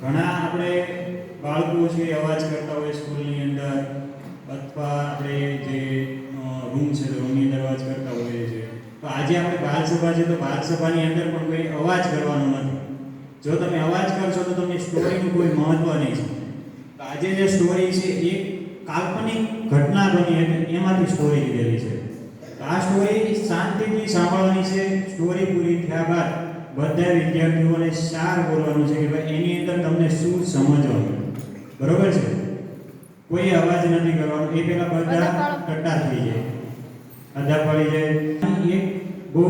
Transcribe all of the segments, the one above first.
ઘણા આપણે બાળકો છે, અવાજ કરતા હોય સ્કૂલની અંદર અથવા આપણે જે રૂમ છે રૂમની અંદર અવાજ કરતા હોઈએ છીએ તો આજે આપણે બાળ સભા છે, તો બાળ સભાની અંદર પણ કોઈ અવાજ કરવાનો નથી. જો તમે અવાજ કરશો તો તમને સ્ટોરીનું કોઈ મહત્વ નહીં છે. તો આજે જે સ્ટોરી છે, એ કાલ્પનિક ઘટના બની હતી એમાંથી સ્ટોરી લીધેલી છે. આ સ્ટોરી શાંતિથી સાંભળવાની છે સ્ટોરી પૂરી થયા બાદ બધા વિદ્યાર્થીઓને સાર બોલવાનું છે કે ભાઈ એની અંદર તમને શું સમજવાનું? બરોબર છે? કોઈ અવાજ નથી કરવાનો. એ પેલા બધા ટટ્ટા થઈ જાય. અધા પડી જાય. એક બહુ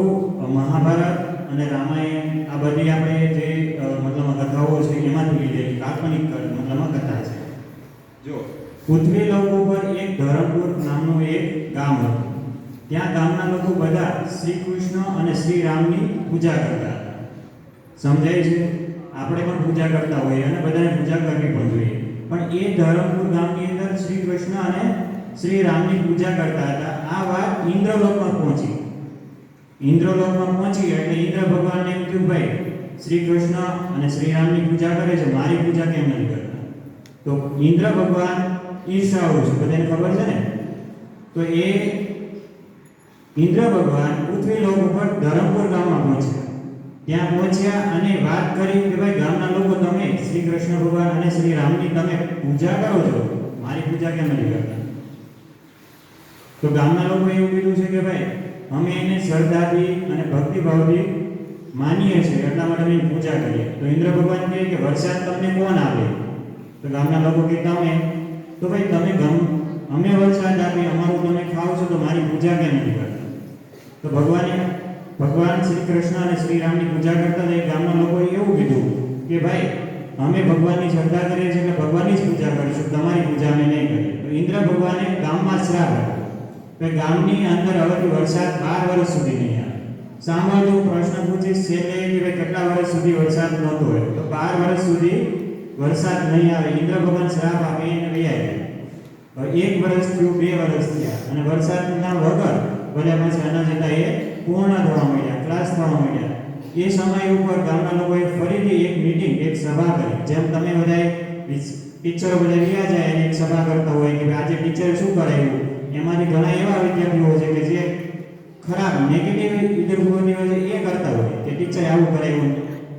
મહાભારત અને રામાયણ આ બધી આપણે જે મતલબ કથાઓ છે એમાંથી લીધેલી કાલ્પનિક મતલબ મતલબમાં કથા છે. જો પૃથ્વી લોક ઉપર એક ધરમપુર નામનું એક ગામ હતું. ત્યાં ગામના લોકો બધા શ્રી કૃષ્ણ અને શ્રી રામની પૂજા કરતા સમજાય છે? આપણે પણ પૂજા કરતા હોઈએ અને બધાને પૂજા કરવી પણ જોઈએ. પણ એ ધરમપુર ગામની અંદર શ્રી કૃષ્ણ અને શ્રી રામની પૂજા કરતા હતા. આ વાત ઇન્દ્રલોકમાં પહોંચી. ઇન્દ્રલોકમાં પહોંચી એટલે ઇન્દ્ર ભગવાનને એમ કહ્યું ભાઈ, શ્રી કૃષ્ણ અને શ્રી રામની પૂજા કરે છે, મારી પૂજા કેમ નથી કરતા? તો ઇન્દ્ર ભગવાન ઈર્ષાળુ છે. બધાને ખબર છે ને? તો એ ઇન્દ્ર ભગવાન પૃથ્વી લોક ઉપર ધરમપુર ગામમાં પહોંચ્યા. ત્યાં પહોંચ્યા અને વાત કરી કે ભાઈ ગામના લોકો તમે, શ્રી કૃષ્ણ ભગવાન અને શ્રી રામની તમે પૂજા કરો છો? મારી પૂજા કેમ નથી કરતા? તો ગામના લોકો એવું કીધું છે કે ભાઈ, અમે એને શ્રદ્ધાથી અને ભક્તિભાવથી માનીએ છીએ, એટલા માટે અમે પૂજા કરીએ. તો ઇન્દ્ર ભગવાન કહે કે વરસાદ તમને કોણ આપે? તો ગામના લોકો કહેતા તમે. તો ભાઈ, તમે ગમ, અમે વરસાદ આપીએ, અમારું તમે ખાઓ છો, તો મારી પૂજા કેમ નથી કરતા? તો ભગવાને ભગવાન શ્રી કૃષ્ણ અને શ્રી રામની પૂજા કરતા હતા. એ ગામના લોકોએ એવું કીધું કે ભાઈ, અમે ભગવાનની શ્રદ્ધા કરીએ છીએ એટલે ભગવાનની જ પૂજા કરીશું. તમારી પૂજા અમે નહીં કરીએ. તો ઇન્દ્ર ભગવાને ગામમાં શ્રાપ આપ્યો. ગામની અંદર હવેથી વરસાદ બાર વર્ષ સુધી નહીં આવે. સાંભળજો, પ્રશ્ન પૂછીશ છેલ્લે કે ભાઈ કેટલા વર્ષ સુધી વરસાદ નહોતો હોય તો બાર વર્ષ સુધી વરસાદ નહીં આવે. ઇન્દ્ર ભગવાન શ્રાપ આપે એને વૈયા એક વર્ષ થયું, બે વર્ષ થયા. અને વરસાદના વગર બધા પછી આના હતા એ પૂર્ણ થવા માંડ્યા ક્લાસ થવા માંડ્યા. એ સમય ઉપર ગામના લોકોએ ફરીથી એક મીટિંગ એક સભા કરી. જેમ તમે બધાએ ટીચરો બધા રહ્યા જાય, અને એક સભા કરતા હોય કે આજે ટીચર શું કરાવ્યું એમાંથી ઘણા એવા વિદ્યાર્થીઓ છે કે જે ખરાબ નેગેટિવ વિદ્યાર્થીઓની હોય છે એ કરતા હોય કે ટીચર આવું કરાવ્યું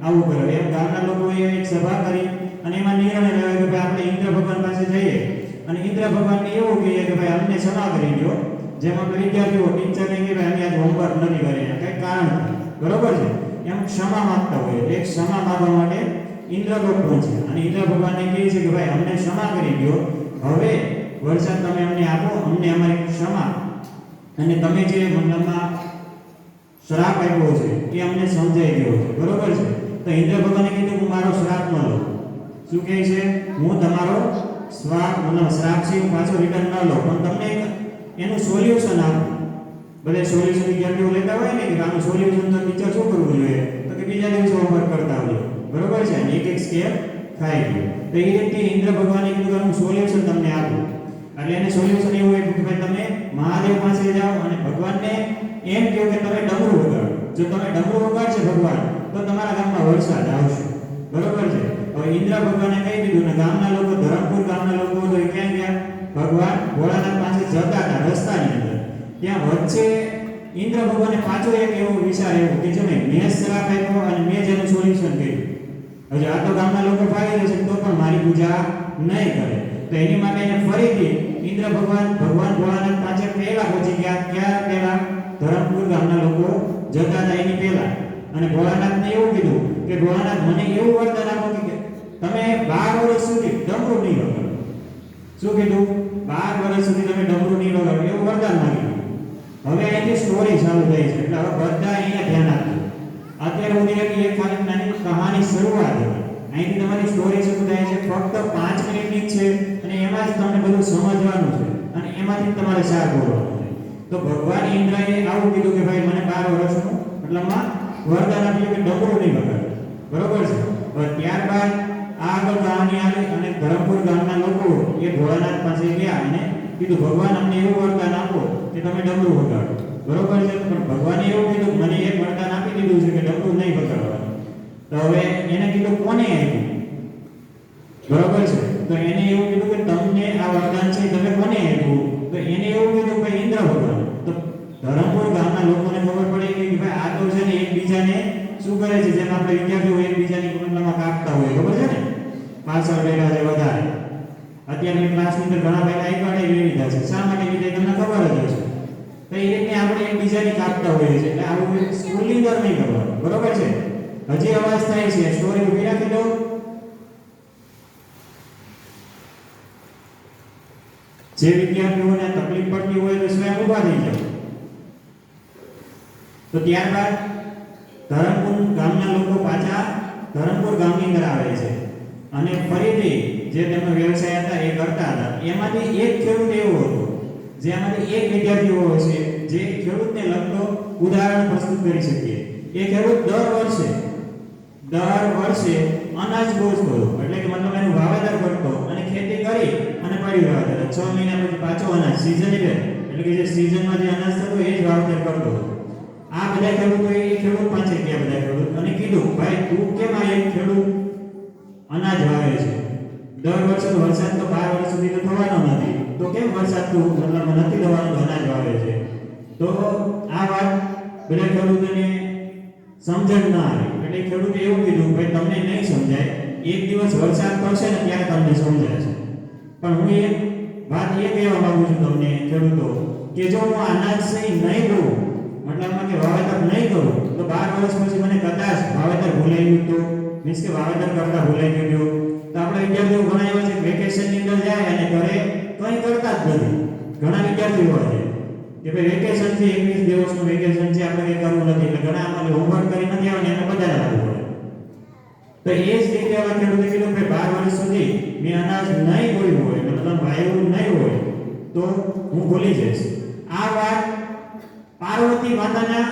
આવું કરાવ્યું એમ ગામના લોકોએ એક સભા કરી અને એમાં નિર્ણય લેવાય કે આપણે ઇન્દ્ર ભગવાન પાસે જઈએ. અને ઇન્દ્ર ભગવાનને એવું કહીએ કે ભાઈ અમને ક્ષમા કરી દો. જેમ અમે વિદ્યાર્થીઓ ટીચરને કે ભાઈ અમે આજે હોમવર્ક નથી કરી કંઈ કારણ બરોબર છે? એમ ક્ષમા માંગતા હોય એટલે ક્ષમા માંગવા માટે ઇન્દ્રલોક પહોંચે અને ઇન્દ્ર ભગવાનને કહે છે કે ભાઈ અમને ક્ષમા કરી દો. હવે વરસાદ તમે અમને આપો, અમને અમારી ક્ષમા. અને તમે જે મંડળમાં શ્રાપ આપ્યો છે, એ અમને સમજાઈ ગયો છે. બરોબર છે? તો ઇન્દ્ર ભગવાને કીધું હું મારો શ્રાપ ન લઉં. શું કહે છે? હું તમારો શ્રાપ મતલબ છે, પાછો રિટર્ન ન લો. પણ તમને એનું સોલ્યુશન આપો. બધે સોલ્યુશન વિદ્યાર્થીઓ લેતા હોય ને કે આનું સોલ્યુશન તો ટીચર શું કરવું જોઈએ? તો કે બીજા દિવસે હોમવર્ક કરતા હોય બરોબર છે? એક એક સ્ટેપ થાય ગયું તો એ રીતે ઇન્દ્ર ભગવાને કીધું કે સોલ્યુશન તમને આપું. એટલે એને સોલ્યુશન એવું હોય કે ભાઈ તમે મહાદેવ પાસે જાઓ અને ભગવાનને એમ કહો કે તમે ડમરું વગાડો. જો તમે ડમરું વગાડશે ભગવાન, તો તમારા ગામમાં વરસાદ આવશે. બરોબર છે? હવે ઇન્દ્ર ભગવાને કહી દીધું ને ગામના લોકો ગામના લોકો તો ક્યાં ગયા ભગવાન ભોળાનાથ પાસે જતા હતા, રસ્તાની અંદર. ત્યાં વચ્ચે ઇન્દ્ર ભગવાને પાછો એક એવો વિચાર એવો કે જો મેં મેં અને મેં જેનું સોલ્યુશન કર્યું. હજુ આ તો ગામના લોકો ફાવી જશે તો પણ મારી પૂજા નહીં કરે. તો એની માટે એને ફરીથી ઇન્દ્ર ભગવાન ભગવાન ભોળાનાથ પાસે પહેલા પહોંચી ગયા. ક્યાં પહેલા? ધરમપુર ગામના લોકો જતા હતા એની પહેલા. અને ભોળાનાથને એવું કીધું કે ભોળાનાથ મને એવું વરદાન આપો કે તમે બાર વર્ષ સુધી ડમરું નહીં વગાડો શું કીધું? બાર વર્ષ સુધી તમે ડમરું નહીં વગાડો એવું વરદાન માંગ્યું હવે અહીંથી સ્ટોરી ચાલુ થઈ છે. એટલે હવે બધા અહીંયા ધ્યાન આપજો. અત્યારે હું એક ખાલી નાની કહાની શરૂઆત હતી અહીંથી તમારી સ્ટોરી શરૂ થાય છે ફક્ત પાંચ મિનિટની છે અને એમાં જ તમને બધું સમજવાનું છે અને એમાંથી તમારે સાર બોલવાનું છે. તો ભગવાન ઇન્દ્રએ આવું કીધું કે ભાઈ મને બાર વર્ષનું, મતલબમાં વરદાન આપ્યું કે ડમરું નહીં વગાડો. બરોબર છે? ત્યારબાદ કહાની આવી અને ધરમપુર ગામના લોકો એ ભોળાનાથ પાસે ગયા અને કીધું, ભગવાન, અમને એવું વરદાન આપો કે તમે ડમરું વગાડો. બરોબર છે? પણ ભગવાને એવું કીધું મને એક વરદાન આપી દીધું છે કે ડમરું નહીં વગાડવાનું. તો હવે એને કીધું, કોને આપ્યું? બરોબર છે? તો એને એવું કીધું કે, તમને આ વરદાન છે, તમે કોને આપ્યું? તો એને એવું કીધું કે, ઇન્દ્ર ભગવાન. તો ધરમપુર ગામના લોકોને ખબર પડી કે, ભાઈ, આ તો છે ને એકબીજાને શું કરે છે? જેમ આપણે વિદ્યાર્થીઓ એકબીજાની કુંડલામાં કાપતા હોય, ખબર છે ને? પાછળ બેઠા છે વધારે. અત્યારની ક્લાસની અંદર ઘણા એક વાડે એવી લીધા છે. શા માટે લીધે તમને ખબર જ હશે. તો એ રીતે આપણે એકબીજાની કાપતા હોઈએ છીએ. એટલે આવું સ્કૂલની અંદર નહીં કરવાનું. બરોબર છે? હજી અવાજ થાય છે. સ્ટોરી ઊભી રાખી દો જે વિદ્યાર્થીઓને તકલીફ પડતી હોય તો સ્વયં ઊભા થઈ જાઓ. તો ત્યારબાદ ધરમપુર ગામના લોકો પાછા ધરમપુર ગામની અંદર આવે છે. અને ફરીથી જે તેમનો વ્યવસાય હતા, એ કરતા હતા. એમાંથી એક ખેડૂત એવો હતો જે એક એક વિદ્યાર્થીઓ છે, જે ખેડૂતને લગતો ઉદાહરણ પ્રસ્તુત કરી શકીએ એ ખેડૂત દર વર્ષે દર વર્ષે અનાજ બોજતો એટલે કે મતલબ એનું વાવેતર કરતો અને ખેતી કરી અને પડી દેતો છ મહિના પછી પાછો અનાજ સીઝન એટલે કે જે સિઝનમાં જે અનાજ થતું એ જ વાવેતર કરતો આ બધા ખેડૂતો એ ખેડૂત પાસે ગયા, બધા ખેડૂત. અને કીધું, ભાઈ, તું કેમ આ એક ખેડૂત અનાજ વાવે છે. દર વર્ષે વરસાદ તો બાર વર્ષ સુધી તો થવાનો નથી. તો કેમ વરસાદ તો મતલબ નથી થવાનો અનાજ વાવે છે? તો આ વાત બધા ખેડૂતોને સમજણ ના આવી. એટલે ખેડૂતે એવું કીધું, ભાઈ, તમને નહીં સમજાય. એક દિવસ વરસાદ પડશે ને ત્યારે તમને સમજાશે. પણ હું એ વાત એ કહેવા માંગુ છું તમને ખેડૂતો, કે જો હું અનાજ સહી નહીં દઉં મતલબમાં કે વાવેતર નહીં કરું, તો બાર વર્ષ પછી મને કદાચ વાવેતર ભૂલાઈ ગયું તો? મીન્સ કે વાવેતર કરતા ભૂલાઈ ગયું તો આપણે વિદ્યાર્થીઓ ઘણા એવા છે વેકેશનની અંદર જાય અને ઘરે કંઈ કરતા જ નથી. ઘણા વિદ્યાર્થીઓ છે કે ભાઈ વેકેશન છે એકવીસ દિવસનું વેકેશન છે, આપણે કંઈ કરવું નથી. એટલે ઘણા અમારે હોમવર્ક કરી નથી આવે એને બધાને લાગુ પડે. તો એ જ રીતે હવે ખેડૂતે કીધું કે બાર વર્ષ સુધી મેં અનાજ નહીં બોયું હોય મતલબ વાયુ નહીં હોય, તો હું ભૂલી જઈશ. આ વાત પાર્વતી માતાના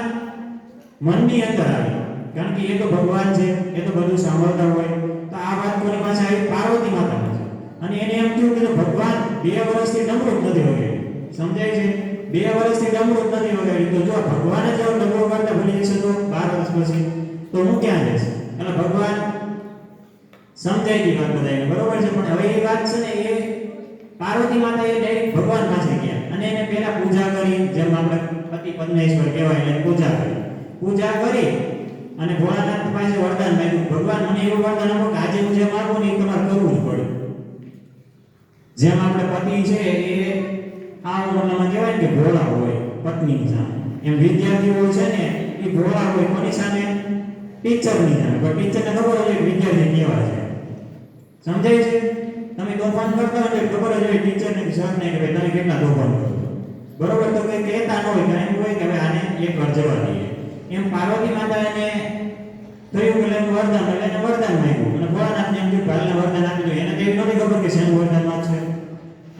મનની અંદર આવી. કારણ કે એ તો ભગવાન છે, એ તો બધું સાંભળતા હોય. તો આ વાત કોની પાસે આવી? પાર્વતી માતા છે અને એને એમ થયું કે ભગવાન બે વર્ષથી નમૃત નથી વગેરે સમજાય છે? બે વર્ષથી નમૃત નથી વગેરે તો જો ભગવાન જ જો કરતા ભૂલી જશે તો બાર વર્ષ પછી. તો હું ક્યાં જઈશ? એટલે ભગવાન સમજાય ગઈ વાત બધાને બરોબર છે? પણ હવે એ વાત છે ને એ પાર્વતી માતા એ ડાયરેક્ટ ભગવાન પાસે ગયા. અને એને પહેલા પૂજા કરી, જેમ આપણે પતિ પદ્મેશ્વર કહેવાય, એટલે પૂજા કરી. પૂજા કરી અને ભોળાનાથ પાસે વરદાન માંગ્યું. ભગવાન મને એવું વરદાન આપો કે આજે હું જે માગું ને એ તમારે કરવું જ પડે. જેમ આપણે પતિ છે, એ આ ઉંમરમાં કહેવાય કે ભોળા હોય, પત્ની સામે. એમ વિદ્યાર્થીઓ છે ને, એ ભોળા હોય, કોની સામે? ટીચરની સામે. પણ ટીચરને ખબર હોય વિદ્યાર્થી કેવા છે. સમજાય છે? તમે તોફાન કરતા હોય ખબર જ હોય ટીચરને સરને કે ભાઈ તમે કેટલા તોફાન કરો. બરોબર? તો કંઈ કહેતા ન હોય, કારણ હોય કે હવે આને એક વાર જવા દઈએ. એમ પાર્વતી માતા એને થયું કે એનું વરદાન, એટલે એને વરદાન માંગ્યું અને ભોળાનાથને એમ કીધું, ભાલને વરદાન આપી દો. એને તો નથી ખબર કે શેનું વરદાન છે.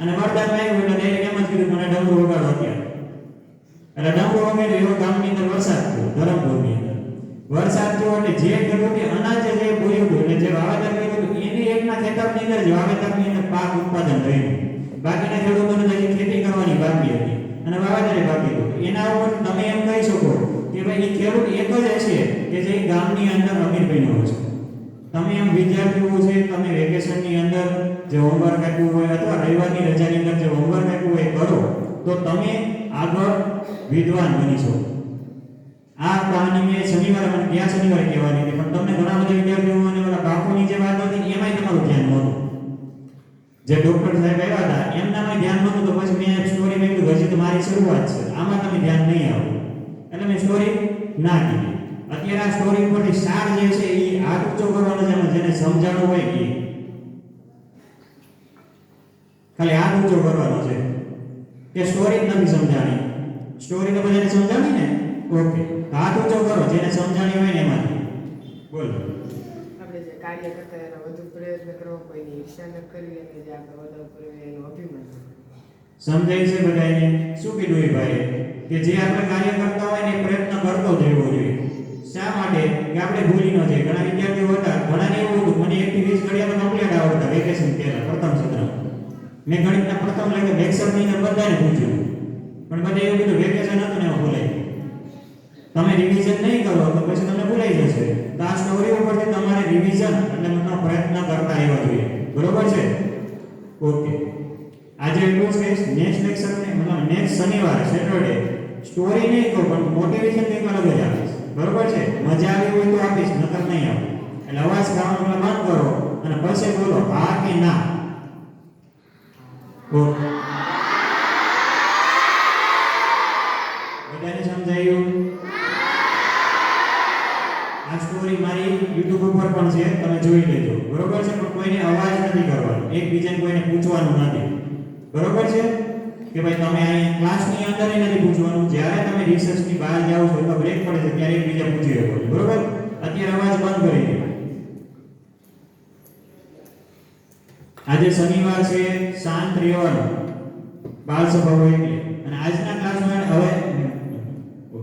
અને વરદાન માંગ્યું એટલે ડાયરેક્ટ એમ જ કીધું, મને ડમરું વગાડો અત્યારે. એટલે ડમરું વગાડ્યું, એવો ગામની અંદર વરસાદ થયો, ધરમપુરની અંદર. વરસાદ થયો એટલે જે ખેડૂતે અનાજ જે બોલ્યું હતું, એટલે જે વાવેતર કર્યું એની એકના ખેતરની અંદર જ વાવેતરની અંદર પાક ઉત્પાદન થયું. બાકીના ખેડૂતોને જે ખેતી કરવાની બાકી હતી. અને વાવેતરે બાકી હતું. એના ઉપર તમે એમ કહી શકો કે ભાઈ, એ ખેડૂત એક જ હશે. કે જે ગામની અંદર અમીર હોય છે. તમે એમ વિદ્યાર્થીઓ છે, તમે વેકેશનની અંદર જે હોમવર્ક આપ્યું હોય અથવા રવિવારની રજાની અંદર જે હોમવર્ક આપ્યું હોય કરો, તો તમે આગળ વિદ્વાન બની શકો. આ કહાની મેં શનિવારે મને ગયા શનિવારે કહેવાની હતી, પણ તમને ઘણા બધા વિદ્યાર્થીઓ અને ઓલા બાપુની જે વાત હતી, એમાંય તમારું ધ્યાન નહોતું. જે ડોક્ટર સાહેબ આવ્યા હતા એમનામાં ધ્યાન નહોતું, તો પછી મેં સ્ટોરી મેં કીધું, હજી તો મારી શરૂઆત છે, આમાં તમે ધ્યાન નહીં આવો એટલે મેં સ્ટોરી ના કીધી. અત્યારે આ સ્ટોરી ઉપરથી સાર જે છે એ હાથ ઊંચો કરવાનો છે જેને સમજાણું હોય કે ખાલી હાથ ઊંચો કરવાનો છે. કે સ્ટોરી જ નથી સમજાણી. સ્ટોરી તમે જેને સમજાણી ને? ઓકે હાથ ઊંચો કરો જેને સમજાણી હોય ને એમાંથી. બોલો. આપણે જે કાર્ય કરતા એનો વધુ પ્રયત્ન કરવો કોઈની ઈર્ષા ન કરવી અને જે આપણે વધુ કરવું એનું અભિમાન સમજાય છે બધાને શું કીધું એ ભાઈ કે જે આપણે કાર્ય કરતા હોય ને એ પ્રયત્ન કરતો જ રહેવો જોઈએ. શા માટે? કે આપણે ભૂલી ન જઈએ. ઘણા વિદ્યાર્થીઓ હતા ઘણાને એવું હતું, મને એકથી વીસ ઘડિયા તો કમ્પ્લીટ આવડતા વેકેશન પહેલા, પ્રથમ સત્ર. મેં ગણિતના પ્રથમ લાગે લેક્ચરની અંદર બધાને પૂછ્યું. પણ બધા એવું કીધું વેકેશન હતું ને એવું ભૂલાઈ તમે રિવિઝન નહીં કરો, તો પછી તમને ભૂલાઈ જશે. તો આ સ્ટોરી ઉપરથી તમારે રિવિઝન એટલે મતલબ પ્રયત્ન કરતા રહેવા જોઈએ. બરોબર છે? ઓકે. આજે એટલું જ કહીશ નેક્સ્ટ લેક્ચર મતલબ નેક્સ્ટ શનિવારે સેટરડે સ્ટોરી નહીં કહું, પણ મોટિવેશન કંઈક અલગ જ આપીશ બરોબર છે? મજા આવી હોય તો આપીશ, નકર નહીં આપું એટલે અવાજ ખાવાનું પેલા બંધ કરો અને પછી બોલો, હા કે ના? બધાને સમજાયું? આ સ્ટોરી મારી YouTube ઉપર પણ છે, તમે જોઈ લેજો. બરોબર છે? પણ કોઈને અવાજ નથી કરવાનો. એકબીજાને કોઈને પૂછવાનું નથી. બરોબર છે? કે ભાઈ તમે અહીં ક્લાસની અંદર એ નથી પૂછવાનું. જ્યારે તમે રિસર્ચની બહાર જાઓ છો તો બ્રેક પડે છે, ત્યારે એકબીજા પૂછી શકો છો. બરોબર? અત્યારે અવાજ બંધ કરી દો. આજે શનિવાર છે, શાંત રહેવાનું. બાલ સભા હોય એટલે. અને આજના ક્લાસમાં હવે